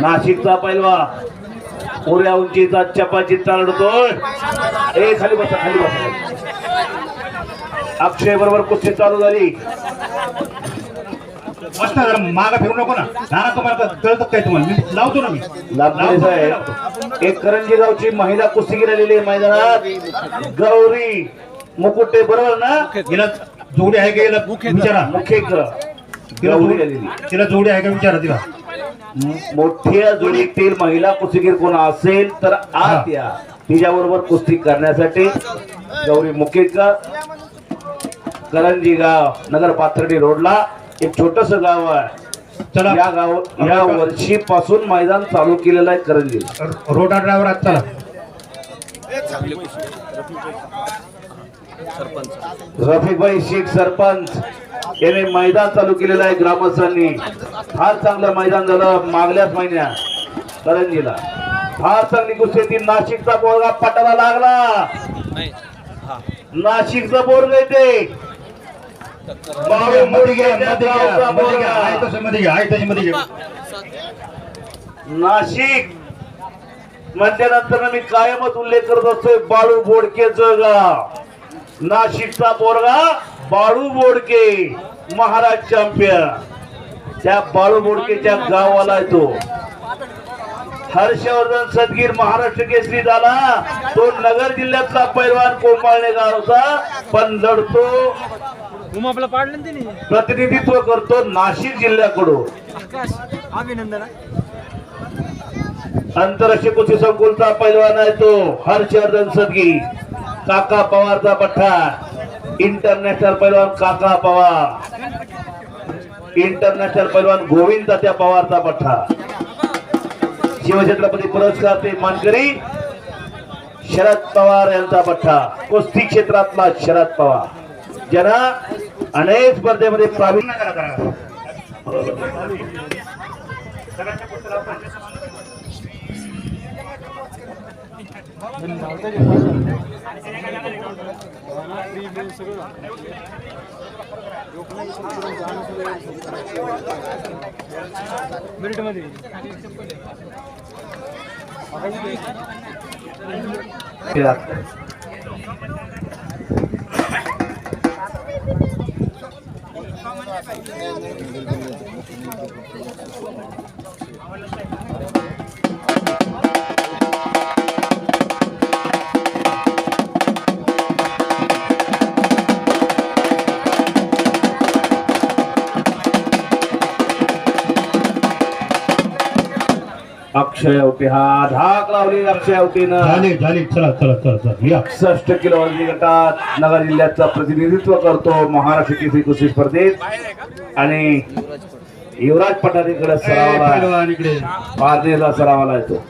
नाशिकचा पैलवा. पुऱ्या उंचीचा चपाची चालवतोय ए खाली बसा खाली बसा. अक्षय बरोबर कुस्ती चालू झाली. मस्त जरा मागं फिरू नको ना. नाना तुम्हाला कळतं काय तुम्हाला. मी लावतो ना मी. लाभले साहेब. एक करंजी गावची महिला कुस्तीगीर आलेली आहे मैदानात. गौरी मुकुटे बरोबर ना? हिला जोडी आहे का हिला? विचारा. मुखेक तिला गौरी जोडी आलेली. तिला जोडी आहे का? विचारा तिला. मोठ्या जोडीतील महिला कुस्तीगीर कोण असेल तर आत. या. तिच्याबरोबर कुस्ती करण्यासाठी गौरी मुकेकर करंजी गाव नगर पाथर्डी रोडला एक छोटस गाव आहे. चला. या गाव या वर्षीपासून मैदान चालू केलेलं आहे करंजी. रोटा ड्रायव्हर आज चला. रफिकभाई शेख सरपंच. याने मैदान चालू केलेलं आहे ग्रामस्थांनी. फार चांगलं मैदान झालं मागल्याच महिन्यात करंजीला. फार चांगली कुस्ती ती. नाशिकचा बोरगा पटाला लागला. नाशिकचा बोरगा येते. नाशिक. म्हटल्यानंतर मी कायमच उल्लेख करत असतोय बाळू बोडकेच गाव. नाशिकचा बोरगा बाळू बोडके महाराज चॅम्पियन. त्या बाळू बोडकेच्या गावाला येतो. हर्षवर्धन सदगीर महाराष्ट्र केसरी झाला तो नगर जिल्ह्यातला पैलवान कोंबाळणे गावचा पण लढतो. प्रतिनिधित्व करतो नाशिक जिल्ह्याकडून. अभिनंदन आंतरराष्ट्रीय कुस्ती संकुलचा पैलवान आहे तो हर्षवर्धन सदगी काका पवारचा पठ्ठा इंटरनॅशनल पैलवान काका पवार. इंटरनॅशनल पैलवान गोविंद त्या पवारचा पठ्ठा. शिवछत्रपती पुरस्कार ते मानकरी शरद पवार यांचा पठ्ठा. कुस्ती क्षेत्रातला शरद पवार. ज्यांना अनेक स्पर्धेमध्ये प्रावीण्य 프리미엄스가 మెరిట్ మరి Yeah. अवटी हा धाक लावली अक्षय अवटीनं झाली झाली. चला चला चला चला. या. एकसष्ट किलो वजनी गटात नगर जिल्ह्याचं प्रतिनिधित्व करतो महाराष्ट्र केसरी कुस्ती स्पर्धेत. आणि युवराज पठारीकडे सरावाला पारनेरला सरावाला येतो.